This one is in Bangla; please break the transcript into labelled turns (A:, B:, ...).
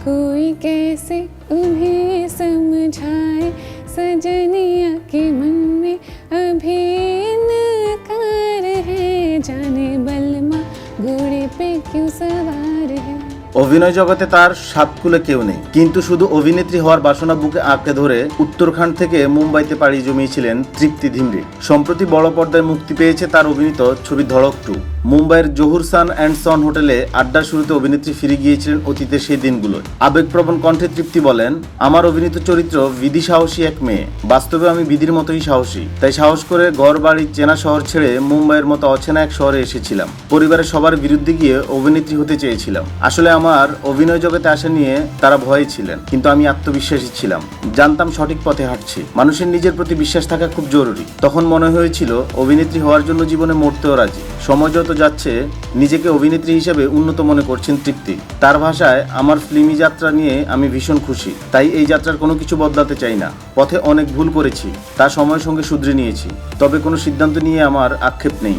A: कोई कैसे उन्हें समझाए सजनिया के मन में अभी इनकार है जाने बलमा घोड़े पे क्यों सवार है
B: অভিনয় জগতে তার সাতকুলে কেউ নেই কিন্তু শুধু অভিনেত্রী হওয়ার বাসনা বুকে আঁকড়ে ধরে উত্তরাখণ্ড থেকে মুম্বাইতে পাড়ি জমিয়েছিলেন তৃপ্তি ধিমরি সম্প্রতি বড় পর্দায় মুক্তি পেয়েছে তার অভিনীত ছবি ধড়ক টু মুম্বাইয়ের জহুর সান অ্যান্ড সন হোটেলে আড্ডার শুরুতে অভিনেত্রী ফিরে গিয়েছিলেন অতীতের সেই দিনগুলোয়। আবেগপ্রবণ কণ্ঠে তৃপ্তি বলেন, আমার অভিনীত চরিত্র বিধি সাহসী এক মেয়ে। বাস্তবে আমি বিধির মতোই সাহসী। তাই সাহস করে ঘর, বাড়ি, চেনা শহর ছেড়ে মুম্বাইয়ের মতো অচেনা এক শহরে এসেছিলাম। পরিবারের সবার বিরুদ্ধে গিয়ে অভিনেত্রী হতে চেয়েছিলাম। আসলে আমার অভিনয় জগতে আসা নিয়ে তারা ভয়ে ছিলেন, কিন্তু আমি আত্মবিশ্বাসী ছিলাম। জানতাম সঠিক পথে হাঁটছি। মানুষের নিজের প্রতি বিশ্বাস থাকা খুব জরুরি। তখন মনে হয়েছিল, অভিনেত্রী হওয়ার জন্য জীবনে মরতেও রাজি। সময় যত যাচ্ছে, নিজেকে অভিনেত্রী হিসেবে উন্নত মনে করছেন তৃপ্তি। তার ভাষায়, আমার ফিল্মি যাত্রা নিয়ে আমি ভীষণ খুশি। তাই এই যাত্রার কোনো কিছু বদলাতে চাই না। পথে অনেক ভুল করেছি। তা সময়ের সঙ্গে শুধরে নিয়েছি। তবে কোনো সিদ্ধান্ত নিয়ে আমার আক্ষেপ নেই।